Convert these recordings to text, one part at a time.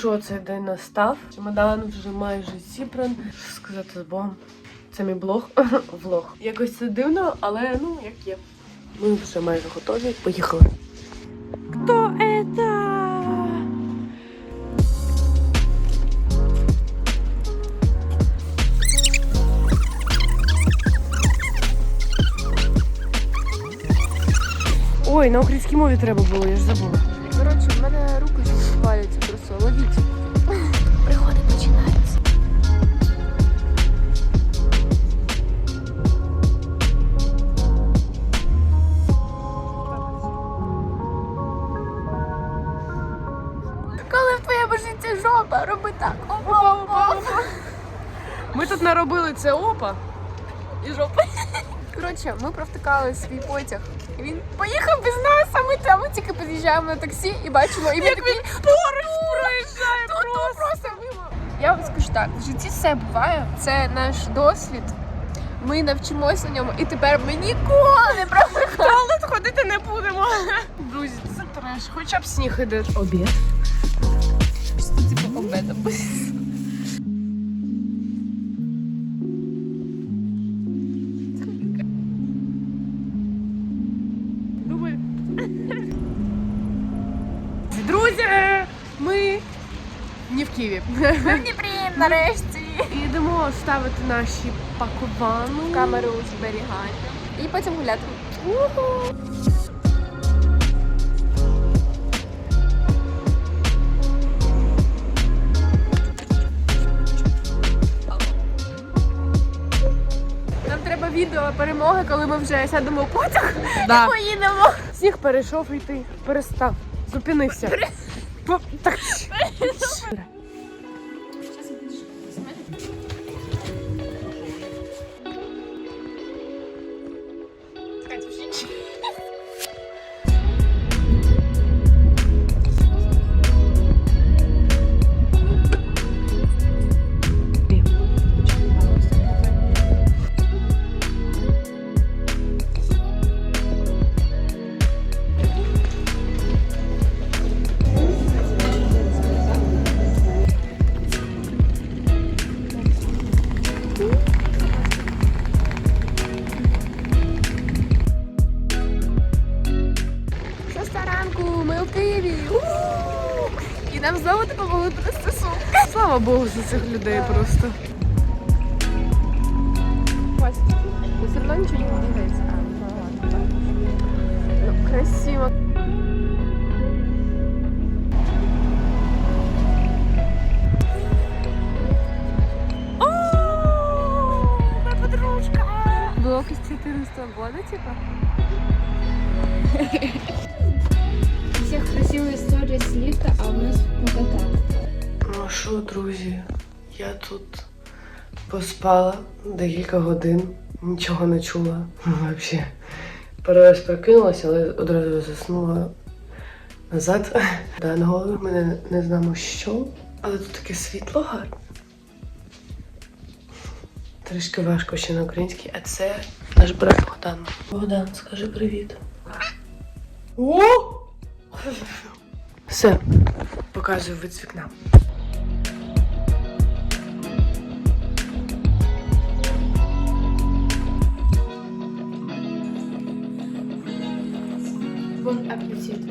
що цей день настав. Чемодан вже майже зібран. Що сказати з Богом? Це мій блог. Влог. Якось це дивно, але ну як є. Ми вже майже готові. Поїхали. Хто это? Ой, на українській мові треба було, я ж забула. В жопа, роби так. Опа, опа. Ми тут наробили це опа. І жопа. Коротше, ми провтикали свій потяг. І він поїхав без нас, а ми там тільки під'їжджаємо на таксі і бачимо, і він такий Поруч проїжджає Тут просто мимо. Я вам скажу так, в житті все буває, це наш досвід. Ми навчимося на ньому, і тепер ми ніколи не провтикали. туалет ходити не будемо. Друзі, це треш. Хоча б сніг іде. Обід. Обеда. Думаю. Друзі, ми не в Києві. Ми в Дніпрі, нарешті. Йдемо ставити наші паковану. Камеру зберігання. І потім гуляти. Відео перемоги, коли ми вже сядемо в потяг Да. і поїдемо. Сніг перейшов йти. Перестав. Зупинився. По- Так. Цих людей просто. Що, друзі, я тут поспала декілька годин, нічого не чула. Взагалі. Пару прокинулася, але одразу заснула назад. Да, на голові в мене не знаємо що, але тут таке світло гарне. Трішки важко ще на українській, а це наш брат Богдан. Богдан, скажи привіт. О! Все, показую вид вікна. Бон аппетит.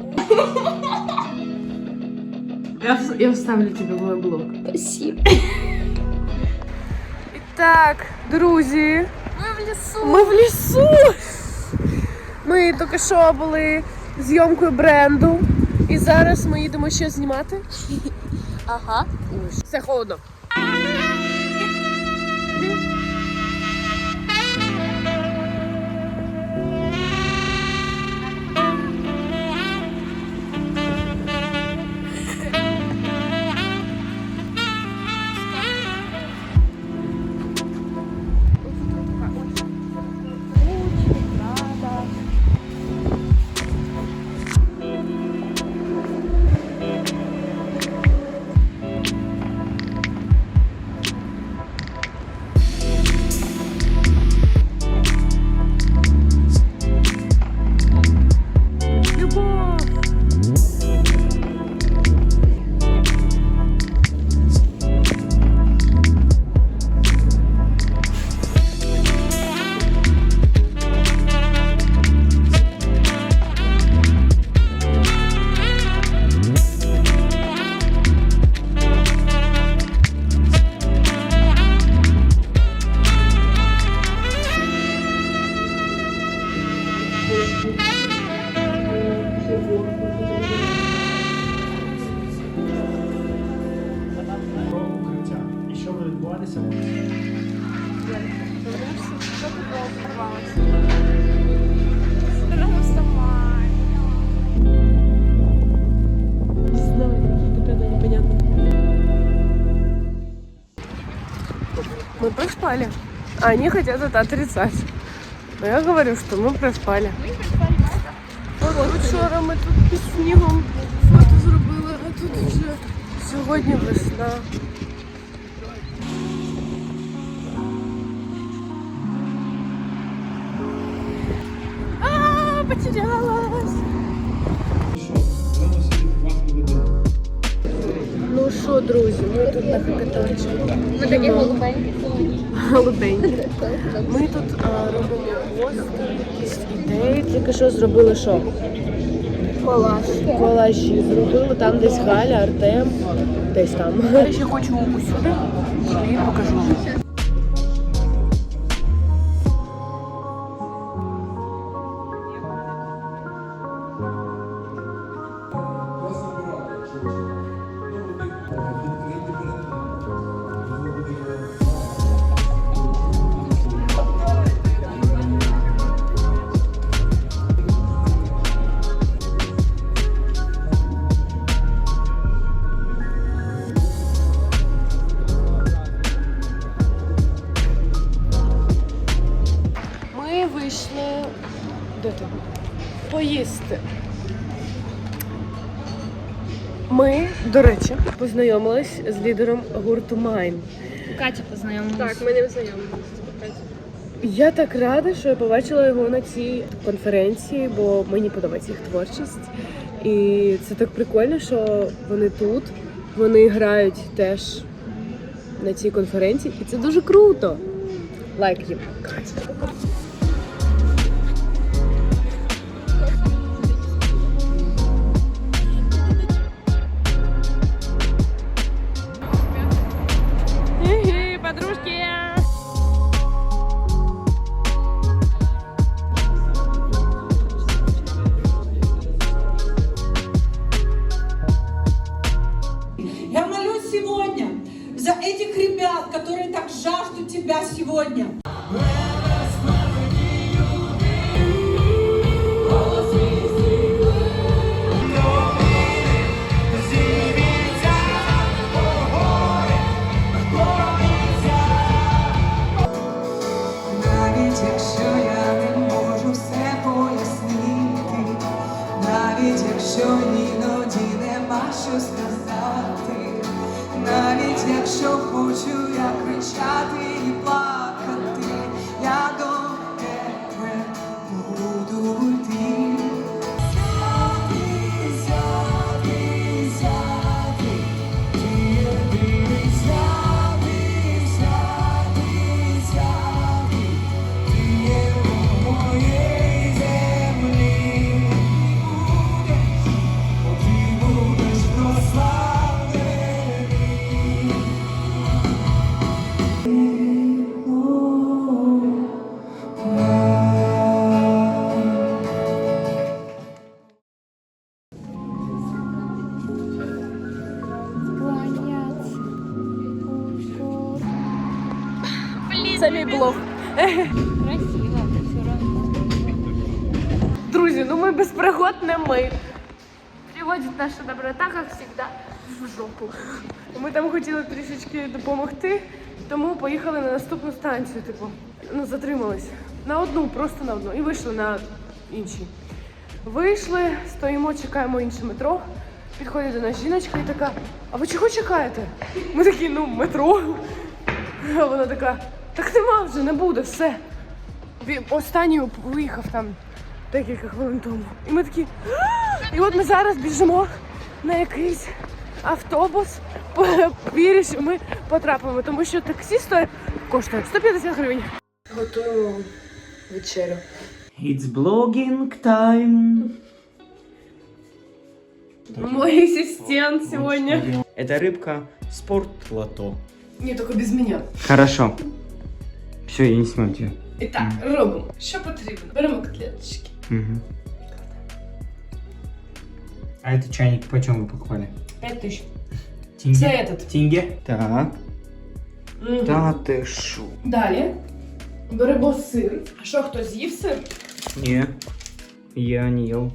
Я, я вставлю тебе в мой блог. Спасибо. І так, друзі, Ми в лісу. ми в лісу. Ми тільки що були зйомкою бренду. І зараз ми їдемо ще знімати. Ага. Все холодно. Мы проспали. А они хотят это отрицать. Но я говорю, что мы проспали. От вчора ми тут під снігом фото зробили, а тут вже сьогодні весна. А, потерялась. Ну що, друзі, ми тут на хакатончику. Ми такі голубенькі. Голубенькі. Ми тут а, робимо пост, якісь ідеї. Тільки що зробили що? Колаж. Колажі зробили, там десь Галя, Артем, десь там. Я ще хочу усюди і покажу. Познайомились з лідером гурту Майн. Катя познайомилась. Так, ми не знайомилися. Я так рада, що я побачила його на цій конференції, бо мені подобається їх творчість. І це так прикольно, що вони тут, вони грають теж на цій конференції, і це дуже круто. Лайк їм. Подружки! Не ми. Приводит наша доброта, как всегда, в жопу. Ми там хотіли трішечки допомогти, тому поїхали на наступну станцію, типу. Ну, затримались. На одну, просто на одну. І вийшли на іншій. Вийшли, стоїмо, чекаємо інше метро. Підходить до нас жіночка і така: А ви чого чекаєте? Ми такі, ну, метро. А вона така, так нема вже, не буде, все. Останній виїхав там декілька хвилин тому. І ми такі. «А!» І от ми зараз біжимо на якийсь автобус, вірю, що ми потрапимо, тому що таксі стоїть коштує 150 гривень. Готуємо вечерю. It's blogging time. Мой ассистент сьогодні. Это рыбка спорт лото. Ні, тільки без мене. Хорошо. Все, я не снимаю тебя. І так, робимо. Що потрібно? Беремо котлеточки. Мгм. А это чайник почем вы покупали? 5 тисяч. Тенге? Це этот. Тенге? Так. Мгм. Да ты шо? Далі Беремо сир. А що, хто з'їв сир? Не. Я не ел.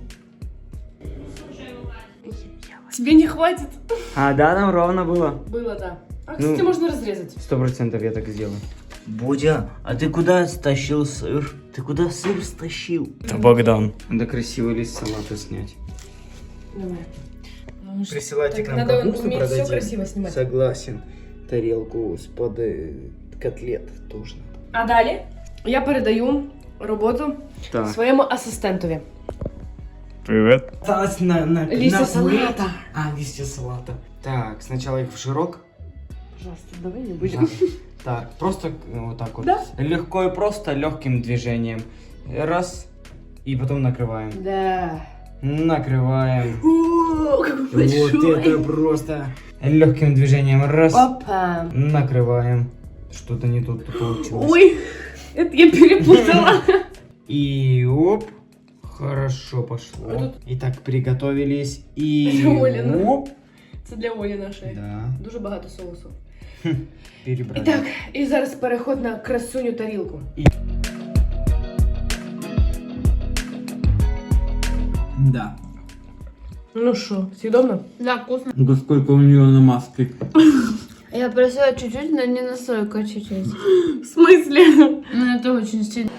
Тебе не хватит. А, да, там ровно было. Было, да. А, Ну. кстати, можно разрезать. Сто процентов я так сделаю. Будя, а ты куда стащил сыр? Ты куда сыр стащил? Это Богдан. Надо красивый лист салата снять. Давай. Присылайте Так, надо уметь все красиво снимать. Согласен. Тарелку с под э, котлет тоже. А далі я передаю роботу Так. своєму асистентові. Привет. Осталось на, на, Листья на салата. А, листья салата. Так, сначала их в жирок. Пожалуйста, давай не будем. Да. Так, просто э, вот так вот. Да? Легко и просто, легким движением. Раз. И потом накрываем. Да. Накрываем. О, какой Вот это просто. Легким движением. Раз. Опа. Накрываем. Что-то не тут получилось. Ой, это я перепутала. И оп. Хорошо пошло. А тут- Итак, приготовились. И Это оп. Це для Олі нашої. Да. Дуже багато соусу. Перебрали. І так, і зараз переход на красуню тарілку. Да. Ну що, съедобно? Да, вкусно. Ну сколько у нее намазки? Я просила чуть-чуть, но не настолько чуть-чуть. В смысле? Ну, это очень сильно.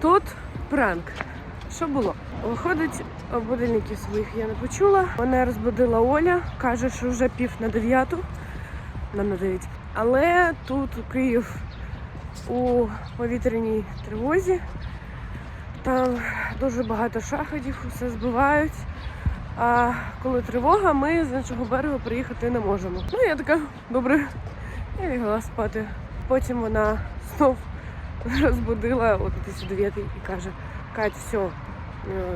Тут пранк. Що було? Виходить, будильників своїх я не почула. Мене розбудила Оля, каже, що вже пів на дев'яту. На дев'ять. Але тут у Київ у повітряній тривозі. Там дуже багато шахедів, усе збивають. А коли тривога, ми з іншого берегу приїхати не можемо. Ну, я така, добре, я лягла спати. Потім вона знов розбудила о 9 і каже: Кать, все,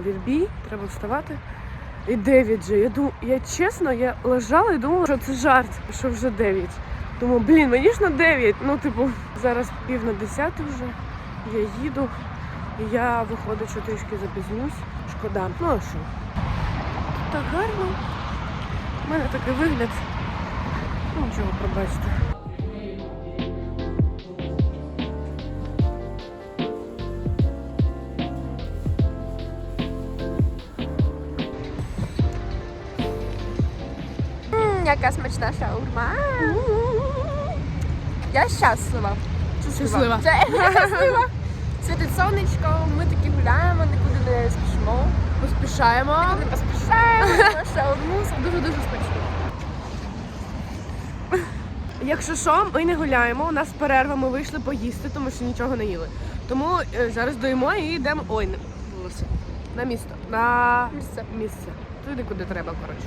відбій, треба вставати. І 9 же. Я думаю, я чесно, я лежала і думала, що це жарт, що вже 9. Думаю, блін, мені ж на 9. Ну, типу, зараз пів на 10 вже. Я їду. І я виходить, що трішки запізнюсь. Шкода. Ну а що? Так гарно. У мене такий вигляд. Ну, нічого, пробачте. Яка смачна шаурма. Я щаслива. Щаслива. Це щаслива. Світить сонечко, ми такі гуляємо, нікуди не спішимо. Поспішаємо. Не поспішаємо. Шаурму дуже-дуже смачно. Якщо що, ми не гуляємо. У нас перерва, ми вийшли поїсти, тому що нічого не їли. Тому е, зараз доїмо і йдемо. Ой, не. На місто. На Місце. місце. Туди, куди треба, коротше.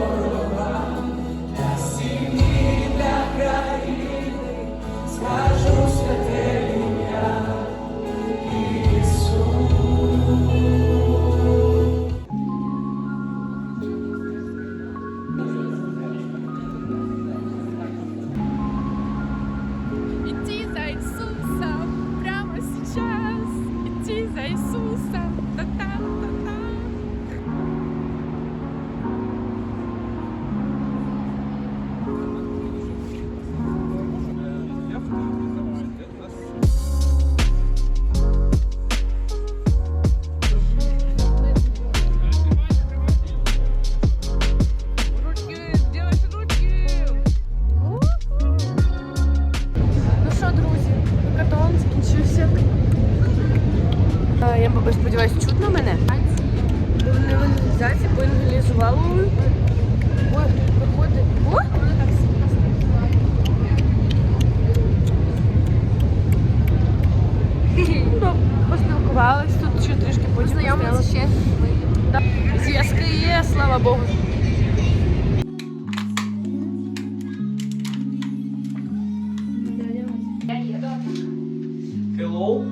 Hello.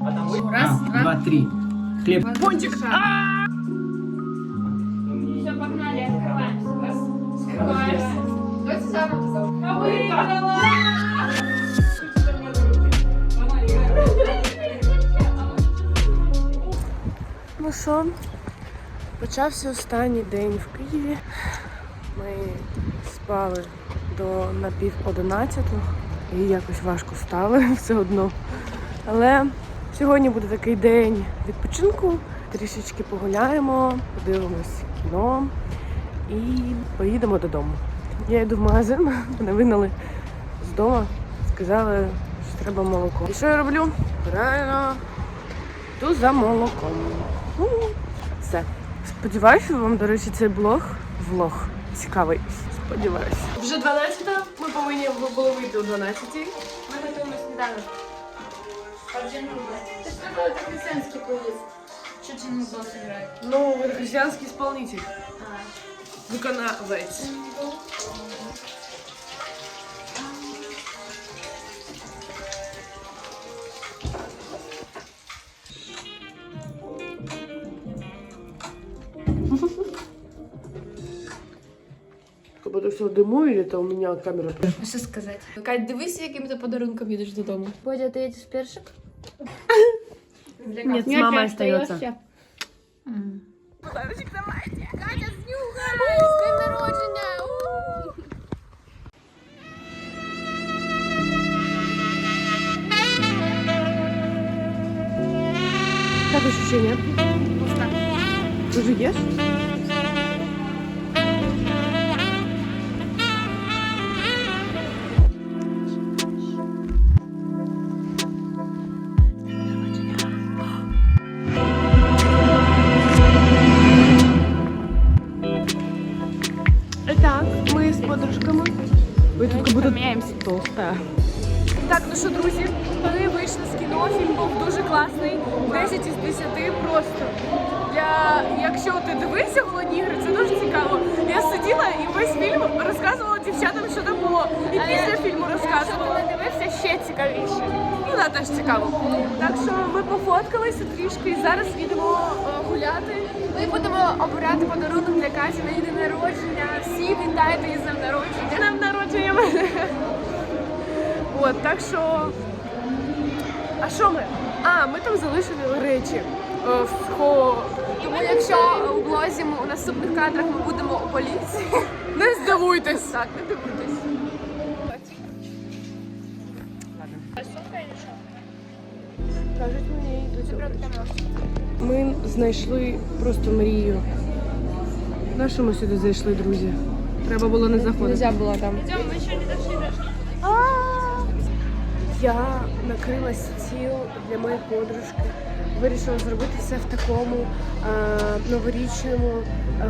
А там вы? Раз, А, два. два, три. Хлеб. Пончик. Все, погнали, открываемся. Раз, открываемся. Давайте заново. Я выиграла! Ну що, почався останній день в Києві. Ми спали до напів одинадцятого і якось важко встали все одно. Але сьогодні буде такий день відпочинку. Трішечки погуляємо, подивимось кіно і поїдемо додому. Я йду в магазин, мене вигнали з дому, сказали, що треба молоко. І що я роблю? Правильно, йду за молоком. Ну, все. Сподіваюся, вам, до речі, цей блог влог цікавий. Сподіваюся. Вже 12 Ми повинні були вийти о 12 Мы готовим сніданок. Ты что такое христианский поезд? Что Джин Дос играет? Ну, ви християнський сповнитель. Виконавець. Дыму или это у меня камера А що сказати? Кать, дивись, яким ти подарунком їдеш додому. Бодя, ты едешь першик? Нет, с мамой остается. Подарочок давайте. Катя, снюхай! З днем народження! У! Как ощущения? Ты же ешь? Так що ми пофоткалися трішки і зараз їдемо е, гуляти. Ми будемо обирати подарунок для Каті на її день народження. Всі вітайте її з днем народження. З днем народження мене. От, так що. А що ми? А, ми там залишили речі. Е, в хо... Тому якщо у блозі у наступних кадрах ми будемо у поліції, Не здивуйтесь! так, не дивуйтесь. Ми знайшли просто мрію. На що ми сюди зайшли, друзі? Треба було не заходити. Нельзя було там. Я накрила стіл для моєї подружки. Вирішила зробити все в такому е, новорічному е,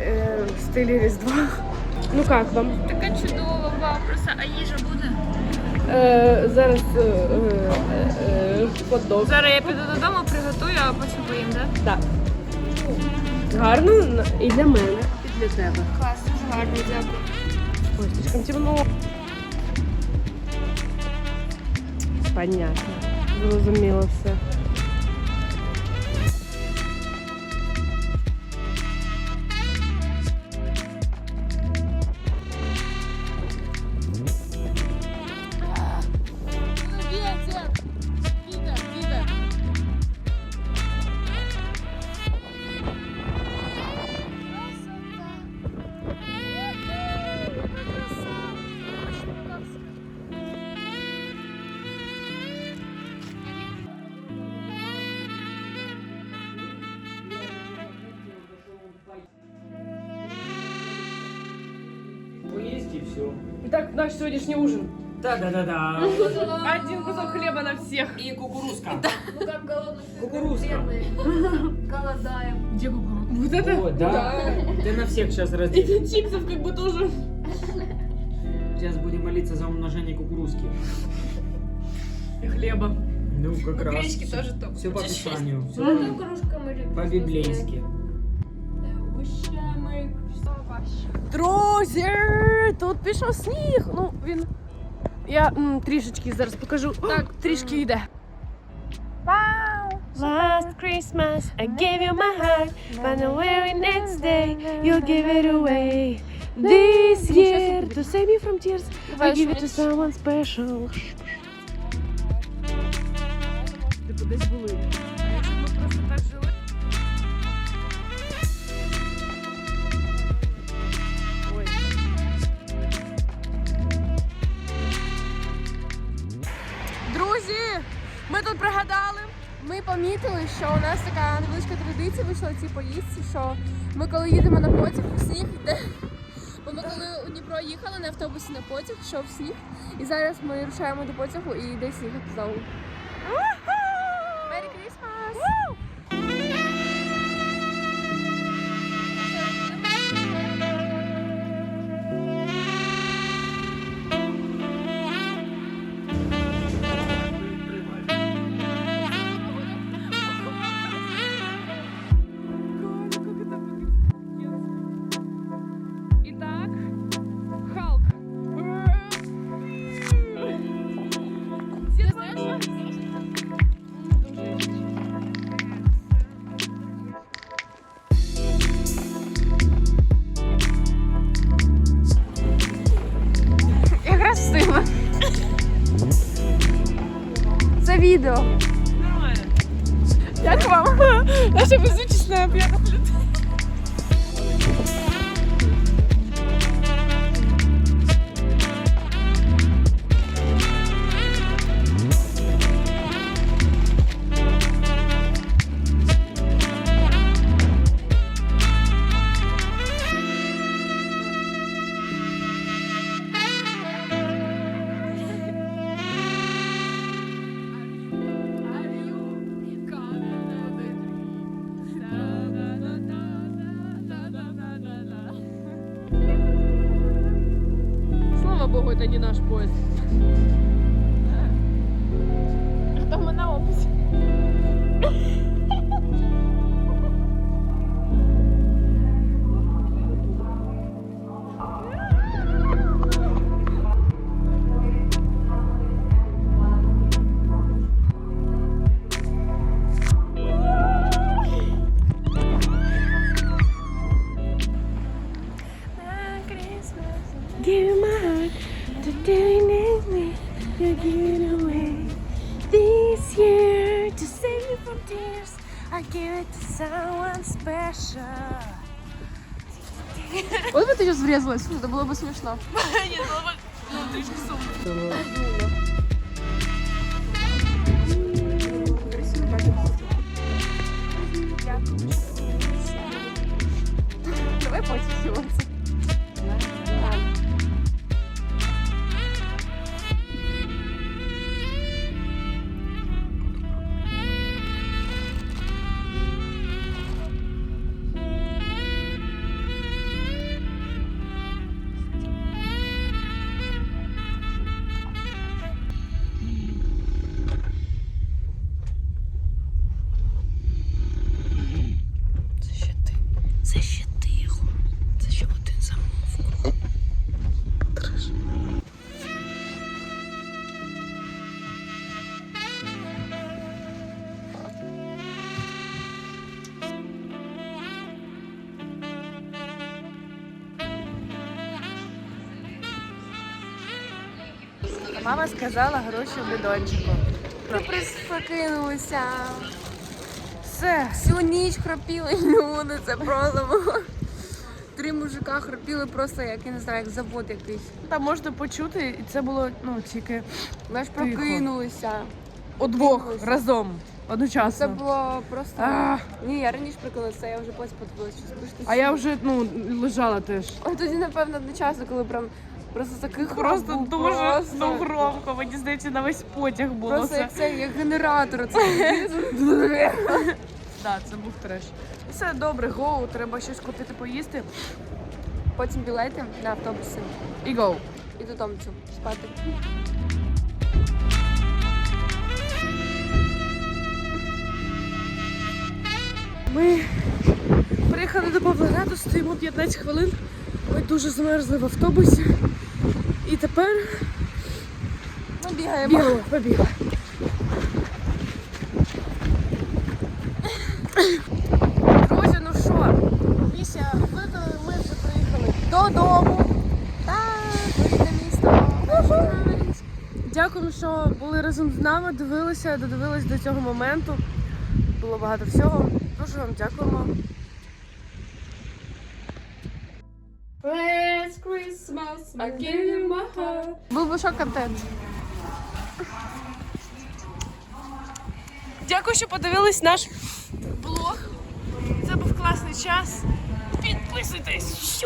е, стилі Різдва. Ну як вам? Така чудова, вау, просто, а їжа буде? Е, зараз е, е, хот-дог. Зараз я піду додому, приготую, а потім поїм, так? Так. Гарно і для мене, і для тебе. Клас, дуже гарно, дякую. Ой, темно. Понятно. Зрозуміло все. Итак, наш сегодняшний ужин. Да-да-да-да. Один кусок хлеба на всех. И кукурузка. Ну как голодные, Кукурузка. голодаем. Где кукуруза? Вот это? О, да. Ты на всех сейчас разделишь. Эти чипсов как бы тоже. Сейчас будем молиться за умножение кукурузки. И хлеба. Ну, как раз. Гречки тоже топ. Все по описанию. Все Ну, кружка Друзі, тут пішов сніг. Ну, він. Я м, трішечки зараз покажу. Так, трішки йде. Last Christmas, I gave you my heart, but the very next day, you give it away. This year, to save me from tears, I give it to someone special. Традиція вийшла цій поїздці, що ми коли їдемо на потяг, сніг йде. Бо ми коли у Дніпро їхали на автобусі на потяг, йшов сніг. І зараз ми рушаємо до потягу і йде сніг знову. Give it to someone special. От би ти зараз врізалась, фу, це було б смішно. Давай потім сьогодні. Це Мама сказала гроші в бідончику. Ми просто прокинулися. Все. Всю ніч хропіли люди, це просто було. Три мужика хропіли просто, як я не знаю, як завод якийсь. Там можна почути, і це було ну тільки Ми ж прокинулися. удвох Прокинулися. разом. Це Одночасно. було просто. А, Ні, я раніше прокинулася, я вже потім подивилася, що скучно. а я вже ну лежала теж. А тоді, напевно, одночасно, коли прям Просто таких Просто був, дуже просто. Ну, громко, Мені здається на весь потяг було. Просто це. як це як генератор. Це це був треш. Все добре, гоу, треба щось купити, поїсти. Потім білети на автобуси. І гоу. І додому спати. Ми приїхали до Павлограду, стоїмо 15 хвилин. Ми дуже змерзли в автобусі. І тепер Ми бігаємо. бігали, побігли. Друзі, ну що? Місія виконана, ми вже приїхали додому. Так, рідне місто. Дякуємо, що були разом з нами, дивилися, додивились до цього моменту. Було багато всього. Дуже вам дякуємо. Christmas, I gave you my heart. Був би що контент. Дякую, що подивились наш блог. Це був класний час. Підписуйтесь.